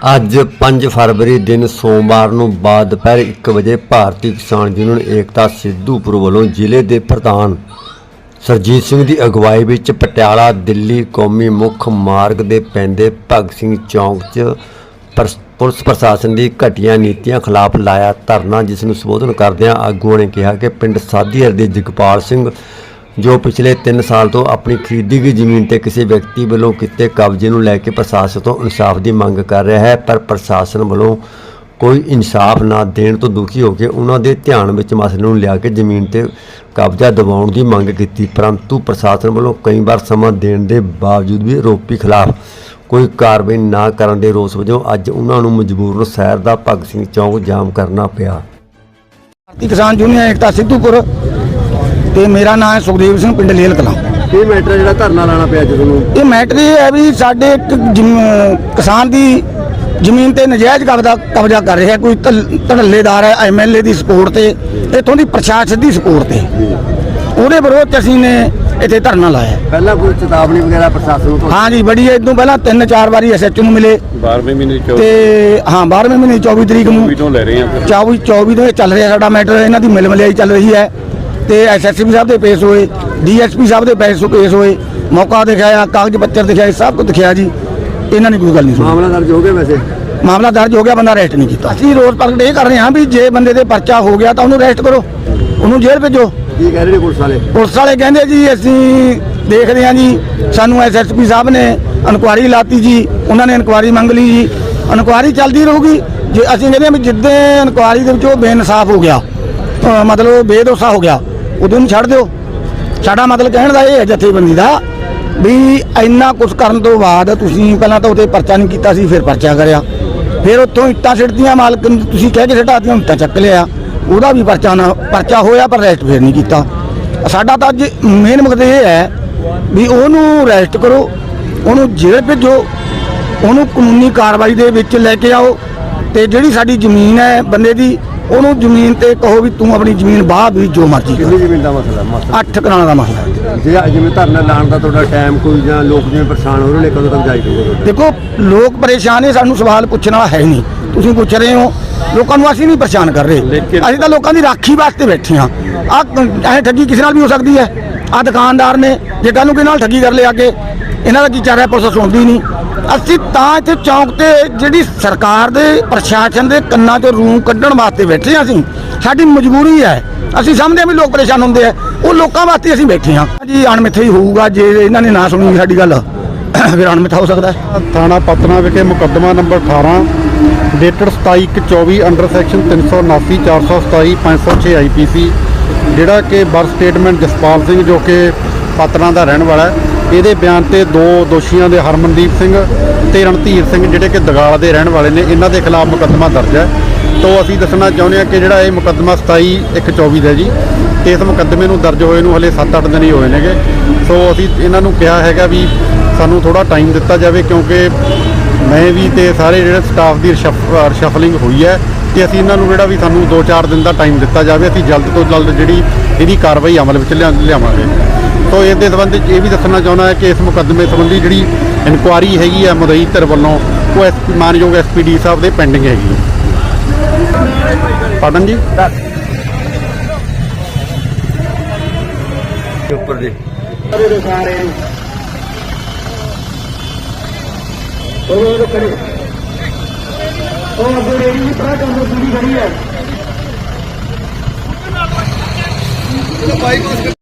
ਅੱਜ 5 ਫਰਵਰੀ ਦਿਨ ਸੋਮਵਾਰ ਨੂੰ ਬਾਅਦ ਦੁਪਹਿਰ 1 ਵਜੇ ਭਾਰਤੀ ਕਿਸਾਨ ਯੂਨੀਅਨ ਏਕਤਾ ਸਿੱਧੂਪੁਰ ਵੱਲੋਂ ਜ਼ਿਲ੍ਹੇ ਦੇ ਪ੍ਰਧਾਨ ਸਰਜੀਤ ਸਿੰਘ ਦੀ ਅਗਵਾਈ ਵਿੱਚ ਪਟਿਆਲਾ, ਦਿੱਲੀ ਕੌਮੀ ਮੁੱਖ ਮਾਰਗ ਦੇ ਪੈਂਦੇ ਭਗਤ ਸਿੰਘ ਚੌਂਕ 'ਚ ਪ੍ਰਸ- ਪੁਲਿਸ ਪ੍ਰਸ਼ਾਸਨ ਦੀ ਘਟੀਆਂ ਨੀਤੀਆਂ ਖਿਲਾਫ ਲਾਇਆ ਧਰਨਾ, ਜਿਸ ਨੂੰ ਸੰਬੋਧਨ ਕਰਦਿਆਂ ਆਗੂਆਂ ਨੇ ਕਿਹਾ ਕਿ ਪਿੰਡ ਸਾਧੀਹਰ ਦੇ ਜਗਪਾਲ ਸਿੰਘ ਜੋ ਪਿਛਲੇ 3 ਸਾਲ ਤੋਂ ਆਪਣੀ ਖਰੀਦੀ ਗਈ ਜ਼ਮੀਨ ਤੇ ਕਿਸੇ ਵਿਅਕਤੀ ਵੱਲੋਂ ਕੀਤੇ ਕਬਜ਼ੇ ਨੂੰ ਲੈ ਕੇ ਪ੍ਰਸ਼ਾਸਨ ਤੋਂ ਇਨਸਾਫ ਦੀ ਮੰਗ ਕਰ ਰਿਹਾ ਹੈ, ਪਰ ਪ੍ਰਸ਼ਾਸਨ ਵੱਲੋਂ ਕੋਈ ਇਨਸਾਫ ਨਾ ਦੇਣ ਤੋਂ ਦੁਖੀ ਹੋ ਕੇ ਉਹਨਾਂ ਦੇ ਧਿਆਨ ਵਿੱਚ ਮਸਲੇ ਨੂੰ ਲਿਆ ਕੇ ਜ਼ਮੀਨ ਤੇ ਕਬਜ਼ਾ ਦਿਵਾਉਣ ਦੀ ਮੰਗ ਕੀਤੀ। ਪਰੰਤੂ ਪ੍ਰਸ਼ਾਸਨ ਵੱਲੋਂ ਕਈ ਵਾਰ ਸਮਾਂ ਦੇਣ ਦੇ ਬਾਵਜੂਦ ਵੀ ਆਰੋਪੀ ਖਿਲਾਫ ਕੋਈ ਕਾਰਵਾਈ ਨਾ ਕਰਨ ਦੇ ਰੋਸ ਵਜੋਂ ਅੱਜ ਉਹਨਾਂ ਨੂੰ ਮਜਬੂਰਨ ਸ਼ਹਿਰ ਦਾ ਭਗਤ ਸਿੰਘ ਚੌਂਕ ਜਾਮ ਕਰਨਾ ਪਿਆ। ਭਾਰਤੀ ਕਿਸਾਨ ਯੂਨੀਅਨ ਏਕਤਾ ਸਿੱਧੂਪੁਰ ਤੇ ਮੇਰਾ ਨਾਮ ਹੈ ਸੁਖਦੇਵ ਸਿੰਘ ਪਿੰਡ ਲੇਲ ਕਲਾਂ। ਕੀ ਮੈਟਰ ਜਿਹੜਾ ਧਰਨਾ ਲਾਣਾ ਪਿਆ ਅੱਜ ਤੁਹਾਨੂੰ? ਇਹ ਮੈਟਰ ਇਹ ਹੈ ਵੀ ਸਾਡੇ ਇੱਕ ਜ਼ਮ- ਕਿਸਾਨ ਦੀ ਜ਼ਮੀਨ ਤੇ ਨਜਾਇਜ਼ ਕਬਜ਼ਾ ਕਬਜ਼ਾ ਕਰ ਰਿਹਾ ਕੋਈ ਧਲ- ਧੜੱਲੇਦਾਰ ਹੈ ਐਮਐਲਏ ਦੀ ਸਪੋਰਟ ਤੇ ਇੱਥੋਂ ਦੀ ਪ੍ਰਸ਼ਾਸਨ ਦੀ ਸਪੋਰਟ ਤੇ। ਉਹਦੇ ਵਿਰੋਧ 'ਚ ਅਸੀਂ ਨੇ ਇੱਥੇ ਧਰਨਾ ਲਾਇਆ। ਪਹਿਲਾਂ ਕੋਈ ਚੇਤਾਵਨੀ ਵਗੈਰਾ ਪ੍ਰਸ਼ਾਸਨ ਨੂੰ ਹਾਂ ਜੀ ਬੜੀ ਇਦੋਂ ਪਹਿਲਾਂ ਤਿੰਨ ਚਾਰ ਵਾਰੀ ਐਸਐਚਓ ਨੂੰ ਮਿਲੇ। 12ਵੇਂ ਮਹੀਨੇ ਚ ਤੇ ਹਾਂ 12ਵੇਂ ਮਹੀਨੇ 24 ਤਰੀਕ ਨੂੰ। ਵੀ ਤੋਂ ਲੈ ਰਹੇ ਆ ਫਿਰ। 24 24 ਤੋਂ ਇਹ ਚੱਲ ਰਿਹਾ ਸਾਡਾ ਮੈਟਰ। ਇਹਨਾਂ ਦੀ ਮਿਲ ਮਿਲਿਆਈ ਚੱਲ ਰਹੀ ਹੈ। ਤੇ ਐਸਐਸਪੀ ਸਾਹਿਬ ਦੇ ਪੇਸ਼ ਹੋਏ ਡੀਐਸਪੀ ਸਾਹਿਬ ਦੇ ਪੇਸ਼ ਪੇਸ਼ ਹੋਏ ਮੌਕਾ ਦਿਖਾਇਆ ਕਾਗਜ਼ ਪੱਤਰ ਦਿਖਾਏ ਸਭ ਕੁਝ ਦਿਖਾਇਆ ਜੀ। ਇਹਨਾਂ ਨੇ ਕੋਈ ਗੱਲ ਨਹੀਂ ਸੁਣੀ। ਮਾਮਲਾ ਦਰਜ ਹੋ ਗਿਆ ਵੈਸੇ? ਮਾਮਲਾ ਦਰਜ ਹੋ ਗਿਆ ਬੰਦਾ ਅਰੈਸਟ ਨਹੀਂ ਕੀਤਾ। ਅਸੀਂ ਰੋਜ਼ ਪ੍ਰਗਟ ਇਹ ਕਰ ਰਹੇ ਹਾਂ ਵੀ ਜੇ ਬੰਦੇ ਦੇ ਪਰਚਾ ਹੋ ਗਿਆ ਤਾਂ ਉਹਨੂੰ ਅਰੈਸਟ ਕਰੋ। ਉਹਨੂੰ ਜੇਲ੍ਹ ਭੇਜੋ। ਕੀ ਕਹਿ ਰਹੇ ਨੇ ਪੁਲਿਸ ਵਾਲੇ? ਪੁਲਿਸ ਵਾਲੇ ਕਹਿੰਦੇ ਜੀ ਅਸੀਂ ਦੇਖਦੇ ਹਾਂ ਜੀ ਸਾਨੂੰ ਐਸਐਸਪੀ ਸਾਹਿਬ ਨੇ ਇਨਕੁਆਰੀ ਲਾਤੀ ਜੀ ਉਹਨਾਂ ਨੇ ਇਨਕੁਆਰੀ ਮੰਗ ਲਈ ਜੀ। ਇਨਕੁਆਰੀ ਚੱਲਦੀ ਰਹੂਗੀ। ਜੇ ਅਸੀਂ ਕਹਿੰਦੇ ਹਾਂ ਵੀ ਜਿੱਦਾਂ ਇਨਕੁਆਰੀ ਦੇ ਵਿੱਚ ਉਹ ਬੇਇਨਸਾਫ ਹੋ ਗਿਆ ਮਤਲਬ ਬੇਦੋਸ਼ਾ ਹੋ ਗਿਆ, ਉਦੋਂ ਨੂੰ ਛੱਡ ਦਿਓ। ਸਾਡਾ ਮਤਲਬ ਕਹਿਣ ਦਾ ਇਹ ਹੈ ਜਥੇਬੰਦੀ ਦਾ ਵੀ ਇੰਨਾ ਕੁਝ ਕਰਨ ਤੋਂ ਬਾਅਦ ਤੁਸੀਂ ਪਹਿਲਾਂ ਤਾਂ ਉਹਤੇ ਪਰਚਾ ਨਹੀਂ ਕੀਤਾ ਸੀ, ਫਿਰ ਪਰਚਾ ਕਰਿਆ। ਫਿਰ ਉੱਥੋਂ ਇੱਟਾਂ ਸਿੱਟਦੀਆਂ ਮਾਲਕ ਨੂੰ ਤੁਸੀਂ ਕਹਿ ਕੇ ਸਿੱਟਾਤੀਆਂ ਇੱਟਾਂ ਚੱਕ ਲਿਆ। ਉਹਦਾ ਵੀ ਪਰਚਾ ਨਾ, ਪਰਚਾ ਹੋਇਆ, ਪਰ ਰੈਸਟ ਫਿਰ ਨਹੀਂ ਕੀਤਾ। ਸਾਡਾ ਤਾਂ ਅੱਜ ਮੇਨ ਮਕਸਦ ਇਹ ਹੈ ਵੀ ਉਹਨੂੰ ਰੈਸਟ ਕਰੋ, ਉਹਨੂੰ ਜੇਲ੍ਹ ਭੇਜੋ, ਉਹਨੂੰ ਕਾਨੂੰਨੀ ਕਾਰਵਾਈ ਦੇ ਵਿੱਚ ਲੈ ਕੇ ਆਓ ਤੇ ਜਿਹੜੀ ਸਾਡੀ ਜ਼ਮੀਨ ਹੈ ਬੰਦੇ ਦੀ ਉਹਨੂੰ ਜ਼ਮੀਨ ਤੇ ਕਹੋ ਵੀ ਤੂੰ ਆਪਣੀ ਜ਼ਮੀਨ ਬਾਹ ਵੀ ਜੋ ਮਰਜ਼ੀ ਕਰ। ਕਿੰਨੀ ਜ਼ਮੀਨ ਦਾ ਮਸਲਾ? ਮਸਲਾ। ਅੱਠ ਕਨਾਲਾਂ ਦਾ ਮਸਲਾ ਹੈ। ਜੇ ਜਿਵੇਂ ਧਰਨਾ ਲਾਉਣ ਦਾ ਤੁਹਾਡਾ ਟਾਈਮ ਕੋਈ ਜਾਂ ਲੋਕ ਜਿਵੇਂ ਪਰੇਸ਼ਾਨ ਹੋ ਰਹੇ ਨੇ ਕਦੋਂ ਤੱਕ ਜਾਈ ਜਾਊਗਾ ਦੇਖੋ ਲੋਕ ਪਰੇਸ਼ਾਨ ਨੇ ਸਾਨੂੰ ਸਵਾਲ ਪੁੱਛਣ ਵਾਲਾ ਹੈ ਨਹੀਂ। ਤੁਸੀਂ ਪੁੱਛ ਰਹੇ ਹੋ ਲੋਕਾਂ ਨੂੰ ਅਸੀਂ ਨਹੀਂ ਪਰੇਸ਼ਾਨ ਕਰ ਰਹੇ। ਲੇਕਿਨ- ਅਸੀਂ ਤਾਂ ਲੋਕਾਂ ਦੀ ਰਾਖੀ ਵਾਸਤੇ ਬੈਠੇ ਹਾਂ। ਆ ਐ ਠੱਗੀ ਕਿਸੇ ਨਾਲ ਵੀ ਹੋ ਸਕਦੀ ਹੈ? ਆ ਦੁਕਾਨਦਾਰ ਨੇ ਜੇ ਕੱਲ ਨੂੰ ਕਿਸੇ ਨਾਲ ਠੱਗੀ ਕਰ ਲਿਆ ਅੱਗੇ? ਇਹਨਾਂ ਦਾ ਕੀ ਚੱਲ ਰਿਹਾ ਪੁਲਿਸ ਸੁਣਦੀ ਨਹੀਂ? ਅਸੀਂ ਤਾਂ ਇੱਥੇ ਚੌਂਕ ਤੇ ਜਿਹੜੀ ਸਰਕਾਰ ਦੇ ਪ੍ਰਸ਼ਾਸਨ ਦੇ ਕੰਨਾਂ 'ਚੋਂ ਰੂੰ ਕੱਢਣ ਵਾਸਤੇ ਬੈਠੇ ਹਾਂ ਅਸੀਂ। ਸਾਡੀ ਮਜਬੂਰੀ ਹੈ। ਅਸੀਂ ਸਮਝਦੇ ਹਾਂ ਵੀ ਲੋਕ ਪਰੇਸ਼ਾਨ ਹੁੰਦੇ ਆ। ਉਹ ਲੋਕਾਂ ਵਾਸਤੇ ਅਸੀਂ ਬੈਠੇ ਹਾਂ। ਜੀ ਅਣਮਿੱਥੇ ਹੀ ਹੋਊਗਾ ਜੇ ਇਹਨਾਂ ਨੇ ਨਾ ਸੁਣੀ ਸਾਡੀ ਗੱਲ। ਫਿਰ ਅਣਮਿੱਥਾ ਹੋ ਸਕਦਾ ਥਾਣਾ ਪਤਨਾ ਵਿਖੇ ਮੁਕੱਦਮਾ number 18 dated 27/24 under section 379 427 506 IPC ਜਿਹੜਾ ਕਿ ਬਰਥ ਸਟੇਟਮੈਂਟ ਜਸਪਾਲ ਸਿੰਘ ਜੋ ਕਿ ਪਤਨਾ ਦਾ ਰਹਿਣ ਵਾਲਾ ਹੈ। ਇਹਦੇ ਬਿਆਨ ਤੇ ਦੋ ਦੋਸ਼ੀਆਂ ਦੇ ਹਰਮਨਦੀਪ ਸਿੰਘ ਤੇ ਰਣਧੀਰ ਸਿੰਘ, ਜਿਹੜੇ ਕਿ ਦਗਾਲ ਦੇ ਰਹਿਣ ਵਾਲੇ ਨੇ, ਇਹਨਾਂ ਦੇ ਖਿਲਾਫ ਮੁਕੱਦਮਾ ਦਰਜ ਹੈ। ਤੋਂ ਅਸੀਂ ਦੱਸਣਾ ਚਾਹੁੰਦੇ ਹਾਂ ਕਿ ਜਿਹੜਾ ਇਹ ਮੁਕੱਦਮਾ 27/124 ਦਾ ਜੀ। ਤੇ ਇਸ ਮੁਕੱਦਮੇ ਨੂੰ ਦਰਜ ਹੋਏ ਨੂੰ ਹਲੇ 7-8 ਦਿਨ ਹੀ ਹੋਏ ਨੇਗੇ। ਸੋ ਅਸੀਂ ਇਹਨਾਂ ਨੂੰ ਕਿਹਾ ਹੈਗਾ ਵੀ ਸਾਨੂੰ ਥੋੜਾ ਟਾਈਮ ਦਿੱਤਾ ਜਾਵੇ ਕਿਉਂਕਿ ਮੈਂ ਵੀ ਤੇ ਸਾਰੇ ਜਿਹੜੇ ਸਟਾਫ ਦੀ ਸ਼ਫਲਿੰਗ ਹੋਈ ਹੈ ਤੇ ਅਸੀਂ ਇਹਨਾਂ ਨੂੰ ਜਿਹੜਾ ਵੀ ਸਾਨੂੰ 2-4 ਦਿਨ ਦਾ ਟਾਈਮ ਦਿੱਤਾ ਜਾਵੇ, ਅਸੀਂ ਜਲਦ ਤੋਂ ਜਲਦ ਜਿਹੜੀ ਇਹਦੀ ਕਾਰਵਾਈ ਅਮਲ ਵਿੱਚ ਲਿਆ- ਲਿਆਵਾਂਗੇ। ਸੋ ਇਸ ਦੇ ਸੰਬੰਧ ਵਿੱਚ ਇਹ ਵੀ ਦੱਸਣਾ ਚਾਹੁੰਦਾ ਹੈ ਕਿ ਇਸ ਮੁਕੱਦਮੇ ਸੰਬੰਧੀ ਜਿਹੜੀ ਇਨਕੁਆਰੀ ਹੈਗੀ ਹੈ ਮਦਈ ਧਿਰ ਵੱਲੋਂ, ਉਹ ਐਸ ਮਾਨਯੋਗ ਐਸਪੀਡੀ ਸਾਹਿਬ ਦੇ ਪੈਂਡਿੰਗ ਹੈਗੀ ਹੈ ਜੀ? ਉੱਪਰ ਦੇ।